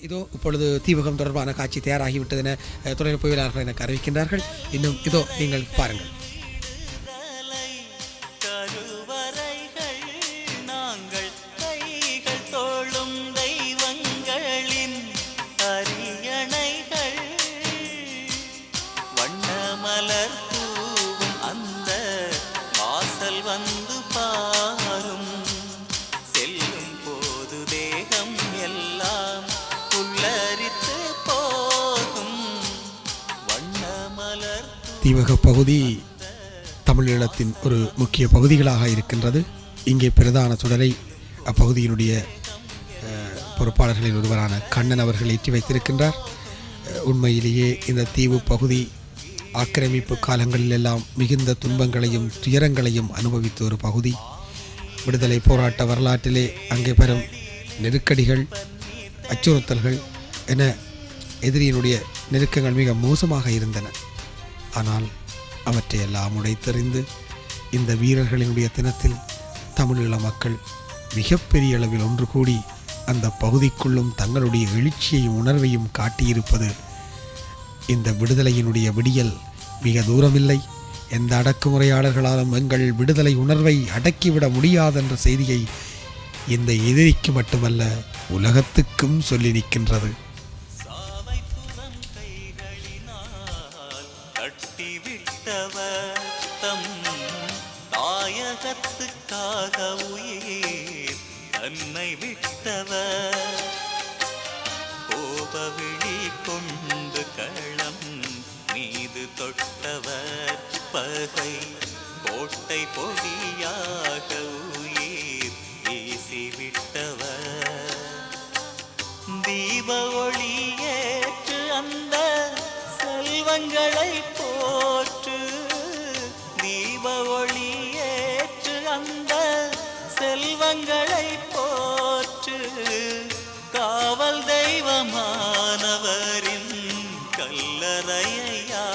இதோ இப்பொழுது தீபகம் தொடர்பான காட்சி தயாராகிவிட்டது என அஹ், தொழில்நுட்பவியலாளர்கள் எனக்கு அறிவிக்கின்றார்கள். இன்னும் இதோ நீங்கள் பாருங்கள். கருவறைகள் நாங்கள் அந்த வாசல் வந்து பா தீவக பகுதி தமிழீழத்தின் ஒரு முக்கிய பகுதிகளாக இருக்கின்றது. இங்கே பிரதான சுடரை அப்பகுதியினுடைய பொறுப்பாளர்களில் ஒருவரான கண்ணன் அவர்கள் ஏற்றி வைத்திருக்கின்றார். உண்மையிலேயே இந்த தீவு பகுதி ஆக்கிரமிப்பு காலங்களில் எல்லாம் மிகுந்த துன்பங்களையும் துயரங்களையும் அனுபவித்த ஒரு பகுதி. விடுதலை போராட்ட வரலாற்றிலே அங்கே பெறும் நெருக்கடிகள் அச்சுறுத்தல்கள் என எதிரியினுடைய நெருக்கங்கள் மிக மோசமாக இருந்தன. ஆனால் அவற்றையெல்லாம் உடைத்தெறிந்து இந்த வீரர்களினுடைய தினத்தில் தமிழீழ மக்கள் மிகப்பெரிய அளவில் ஒன்று கூடி அந்த பகுதிக்குள்ளும் தங்களுடைய எழுச்சியையும் உணர்வையும் காட்டியிருப்பது இந்த விடுதலையினுடைய விடியல். மிக தூரமில்லை. எந்த அடக்குமுறையாளர்களாலும் எங்கள் விடுதலை உணர்வை அடக்கிவிட முடியாதென்ற செய்தியை இந்த எதிரிக்கு மட்டுமல்ல உலகத்துக்கும் சொல்லி நிற்கின்றது. கட்டிவிட்டவர் தம் தாயகத்துக்காக உயிர் தன்னை விட்டவர். கோபவிழி கொண்டு களம் மீது தொட்டவர். பகை கோட்டை பொடியாக தெய்வங்களை போற்று தீப ஒளியேற்று அந்த செல்வங்களை போற்று. காவல் தெய்வமானவரின் கல்லறையா